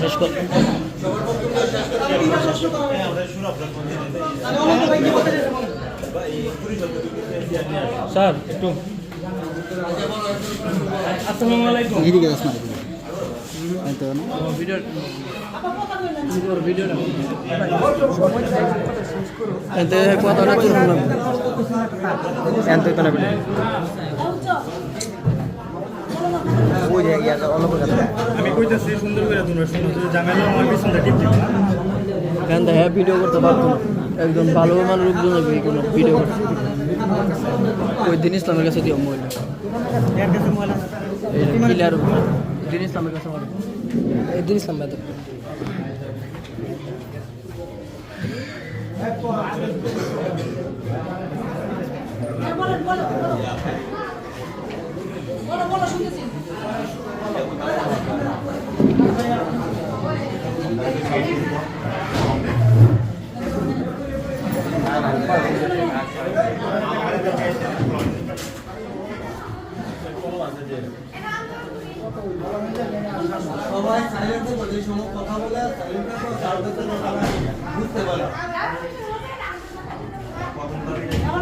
শেষ কর স্যার একটু। আসসালামু আলাইকুম। ভিডিও আমি কইতাছি সুন্দর করে তোমরা শুনো যে আমার পিছনটা টিপ টিপ না কেন দেখা ভিডিও করতে পারতো একদম ভালো মানুষ লোকজন কোনো ভিডিও করতে ওই দিন ইসলামের কাছে দিও মোবাইল দিন ইসলামের কাছে দিন ইসলাম বেদর সবাই সাইলেন্টে বলে এই সময় কথা বলে সাইলেন্টে তো কাউকে তো বুঝতে পারে শুরু করি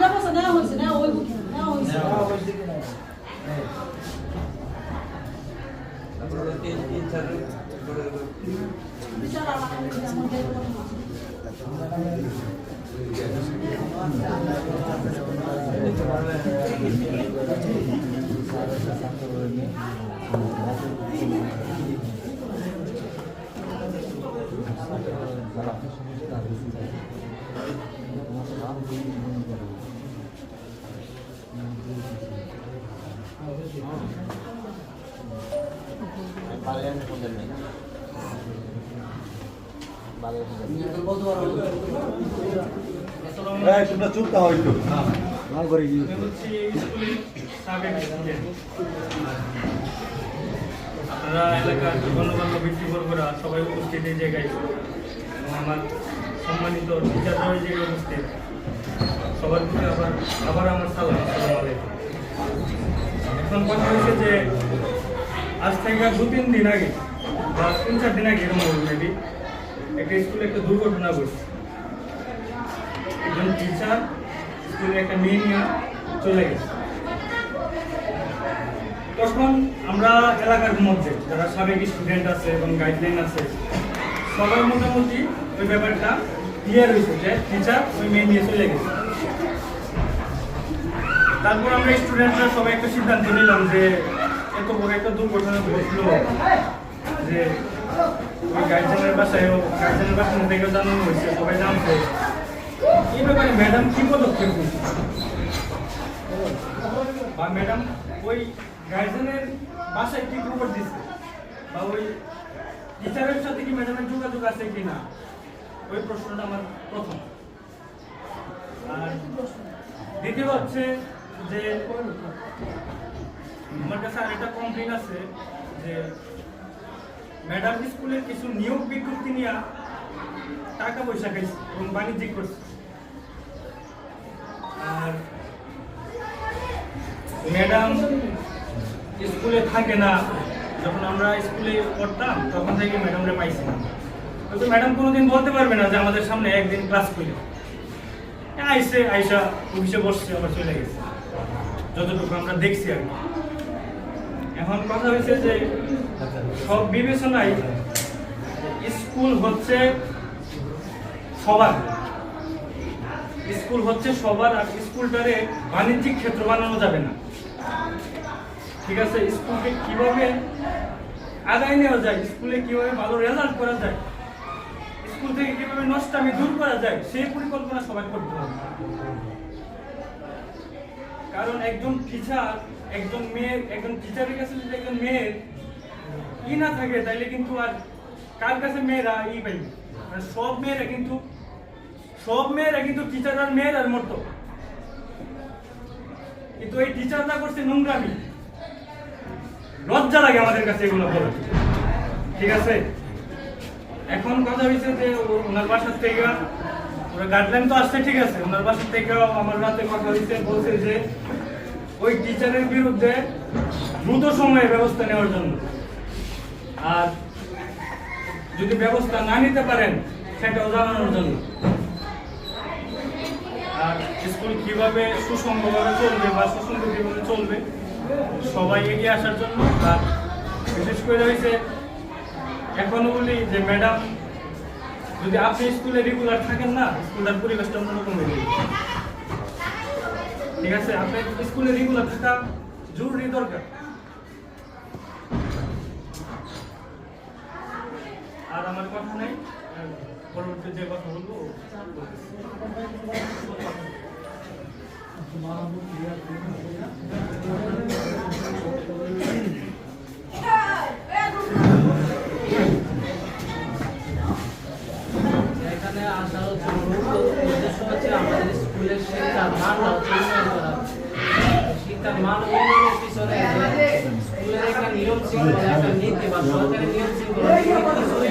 ব্যবস্থা নেওয়া হয়েছে নেওয়া হইব কি নেওয়া হয়েছে তারপরে তিন তিন চার বিচার আমার আমাদের কথা এই তোমরা চুপ থাকো একটু। না করে গিয়ে। আমি হচ্ছি স্কুলের সাবেক স্টুডেন্ট আপনারা এলাকার গণ্যমান্য ব্যক্তিবর্গরা সবাই উপস্থিত এই জায়গায়। এবং আমার সম্মানিত টিচাররা এই জায়গায় উপস্থিত সবার প্রতি আবার আবার আমার সালাম আসসালামু আলাইকুম। কথা হয়েছে যে আজ থেকে দু তিন দিন আগে, বা তিন চার দিন আগে এরকম মেবি একটা স্কুলে একটা দুর্ঘটনা ঘটছে। একজন টিচার স্কুলে একটা মেয়ে নিয়ে চলে গেছে। তখন আমরা এলাকার মধ্যে, যারা সাবেক স্টুডেন্ট আছে এবং গাইডলাইন আছে, সবাই মোটামুটি ওই ব্যাপারটা ক্লিয়ার হয়েছে যে টিচার ওই মেয়ে নিয়ে চলে গেছে। তারপর আমরা স্টুডেন্টরা সবাই একটা সিদ্ধান্ত নিলাম যে এত বড় একটা দুর্ঘটনা ঘটলো যে ওই গার্জেনের বাসায় গার্জেনের বাসা থেকে জানানো হয়েছে, সবাই জানছে। এই ব্যাপারে ম্যাডাম কি পদক্ষেপ নিচ্ছে? বা ম্যাডাম ওই গার্জেনের বাসায় কি খবর দিচ্ছে? বা ওই টিচারের সাথে কি ম্যাডামের যোগাযোগ আছে কি না ওই প্রশ্নটা আমার প্রথম। আর দ্বিতীয় হচ্ছে যে আমার কাছে কমপ্লেন আছে যে ম্যাডাম স্কুলের কিছু নিয়োগ বিজ্ঞপ্তি নিয়ে টাকা পয়সা খাইছে এবং বাণিজ্যিক করছে। আর ম্যাডাম স্কুলে থাকে না, যখন আমরা স্কুলে পড়তাম, তখন থেকে ম্যাডামরা পাইছি না। কিন্তু ম্যাডাম কোনোদিন বলতে পারবে না যে আমাদের সামনে একদিন ক্লাস করল আইসে আইসা অফিসে বসছে, আবার চলে গেছে। যতটুকু আমরা দেখছি আর। এখন কথা হয়েছে যে সব বিবেচনায় স্কুল হচ্ছে সবার। স্কুল হচ্ছে সবার আর স্কুলটারে বাণিজ্যিক ক্ষেত্র বানানো যাবে না। ঠিক আছে স্কুলকে কীভাবে আগায় নেওয়া যায় স্কুলে কীভাবে ভালো রেজাল্ট করা যায় স্কুল থেকে কীভাবে নষ্টামি দূর করা যায় সেই পরিকল্পনা সবাই করতে হবে। কারণ একজন টিচার একজন মেয়ের একজন টিচারের কাছে যদি একজন মেয়ের ই না থাকে, তাইলে কিন্তু আর কার কাছে মেয়েরা ই পাইবে? মানে সব মেয়েরা কিন্তু, সব মেয়েরা কিন্তু টিচার আর মেয়ের আর মতো কিন্তু এই টিচাররা করছে নোংরামি। লজ্জা লাগে আমাদের কাছে এগুলো বলে ঠিক আছে? এখন কথা হয়েছে যে ওনার বাসার থেকে, ওরা গাইডলাইন তো আসছে, ঠিক আছে। ওনার বাসার থেকে আমার রাতে কথা হয়েছে বলছে যে ওই টিচারের বিরুদ্ধে দ্রুত সময়ে ব্যবস্থা নেওয়ার জন্য। আর যদি ব্যবস্থা না নিতে পারেন সেটাও জানানোর জন্য। আর স্কুল কীভাবে সুসংগভাবে চলবে বা সুসংগঠিভাবে চলবে, সবাই এগিয়ে আসার জন্য। আর বিশেষ করে হয়েছে, এখনও বলি যে ম্যাডাম, যদি আপনি স্কুলে রেগুলার থাকেন না স্কুলের পরিবেশটা অন্যরকম হয়ে যাবে। ঠিক আছে, আপনার স্কুলে রেগুলার থাকা জরুরি দরকার আর আমার কথা নাই পরবর্তী যে কথা বলব বলতেছি। শিক্ষার করা শিক্ষার মান উন্নয়নের পিছনে স্কুলের একটা নিয়ম শৃঙ্খলা একটা নীতি বা সরকারি নিয়ম শৃঙ্খলা কিছুই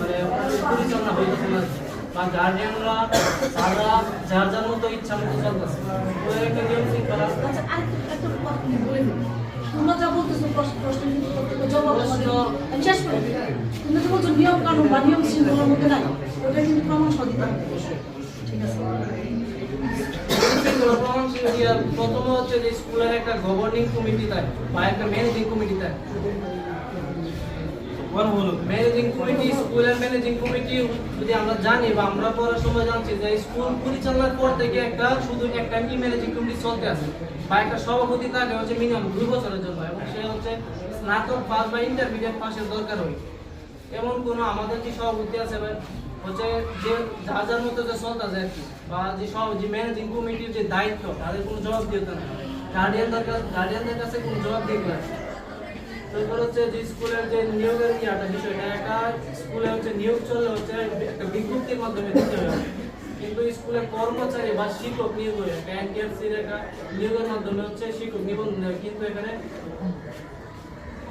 মানে পরিচালনা হইতেছে না বা গার্জিয়ানরা তারা যার যার মতো ইচ্ছা মতো চলতেছে স্কুলের একটা নিয়ম শৃঙ্খলা। তোমরা যা বলতেছো প্রশ্ন জবাব আমি শেষ করে কানুন বা নিয়ম শৃঙ্খলার মধ্যে নাই ওটা কিন্তু প্রমাণ সহ ঠিক আছে প্রথমে হচ্ছে যে স্কুলের একটা গভর্নিং কমিটি থাকে, বা একটা ম্যানেজিং কমিটি থাকে। কি ম্যানেজিং আছে, বা একটা সভাপতি থাকে হচ্ছে মিনিমাম দুই বছরের জন্য, এবং সে হচ্ছে স্নাতক পাস বা ইন্টারমিডিয়েট পাসের দরকার হয়। এমন কোনো আমাদের কি সভাপতি আছে বা হচ্ছে যে যার যার মতো যে চলতেছে আর কি, বা যে সব যে ম্যানেজিং কমিটির যে দায়িত্ব, তাদের কোনো জবাব দিতে না। গার্ডিয়ানদের কাছে গার্ডিয়ানদের কাছে কোনো জবাব দিয়ে আছে তারপর হচ্ছে যে স্কুলের যে নিয়োগের ইয়াটা, বিষয়টা, একটা স্কুলে হচ্ছে নিয়োগ চললে হচ্ছে একটা বিজ্ঞপ্তির মাধ্যমে দিতে হবে। কিন্তু স্কুলে কর্মচারী বা শিক্ষক নিয়োগ হয় একটা এনটিএফসির একটা নিয়োগের মাধ্যমে হচ্ছে শিক্ষক নিবন্ধন কিন্তু এখানে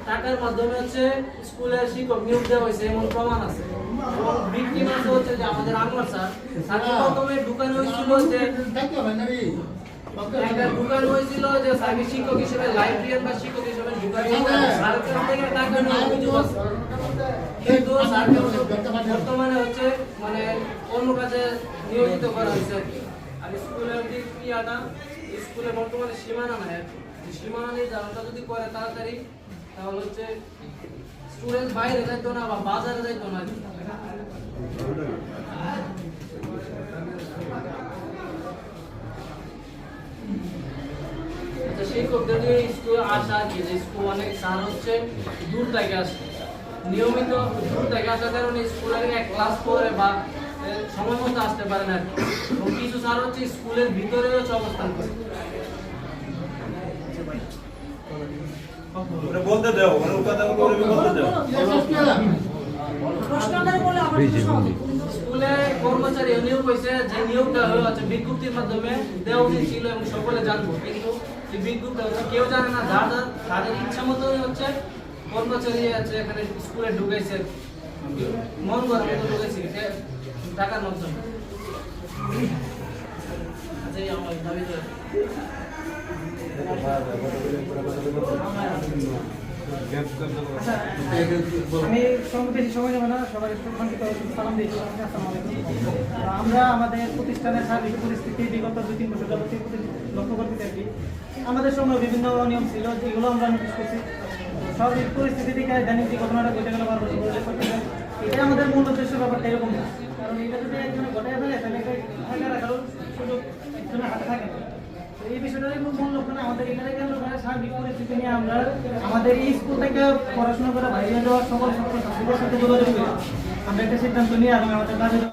টাকার মাধ্যমে হচ্ছে স্কুলের শিক্ষক নিয়োগ দেওয়া হয়েছে, এমন প্রমাণ আছে। বর্তমানে হচ্ছে মানে অন্য কাজে নিয়োজিত করা হয়েছে আর স্কুলের যে ইয়াটা স্কুলে বর্তমানে সীমানা এই সীমানা নেই যারা যদি করে তাড়াতাড়ি তাহলে হচ্ছে স্টুডেন্ট বাইরে যাইতো না বা বাজারে যাইতো না। আচ্ছা, শিক্ষকদের যে স্কুলে আসা কি যে স্কুল অনেক স্যার হচ্ছে দূর থেকে আসে নিয়মিত দূর থেকে আসার কারণে স্কুলের এক ক্লাস পরে বা সময় মতো আসতে পারে না। এবং কিছু স্যার হচ্ছে স্কুলের ভিতরে হচ্ছে অবস্থান করে বলতে দাও বলতে দাও। স্কুলে কর্মচারী নিয়োগ হয়েছে যে নিয়োগটা হচ্ছে বিজ্ঞপ্তির মাধ্যমে দেওয়া উচিত ছিল এবং সকলে জানব। কিন্তু এই বিজ্ঞপ্তি হচ্ছে কেউ জানে না যার যার তাদের ইচ্ছা মতো হচ্ছে কর্মচারী আছে এখানে স্কুলে ঢুকেছে মন করার মতো ঢুকেছে টাকার মাধ্যমে আচ্ছা আমার দাবি তো। আমি সময় না সবাই আমরা আমাদের প্রতিষ্ঠানের সার্বিক পরিস্থিতি বিগত দুই, তিন বছর যাবতীয় লক্ষ্য করতে থাকি। আমাদের সময় বিভিন্ন নিয়ম ছিল, যেগুলো আমরা নোটিস করছি। সার্বিক পরিস্থিতি থেকে ইদানিং যে ঘটনাটা ঘটে গেল বারবার এটাই আমাদের মূল উদ্দেশ্য ব্যাপারটা এরকম না কারণ এটা যদি একজনে ঘটে ফেলে, তাহলে এটা একজনের হাতে থাকে না। এই বিষয়টারই খুব না। আমাদের আমরা আমাদের এই স্কুল থেকে পড়াশোনা করা বাইরে যাওয়ার সকল সকল ছাত্রীদের সাথে যোগাযোগ করি। আমরা একটা সিদ্ধান্ত নিয়ে এবং আমাদের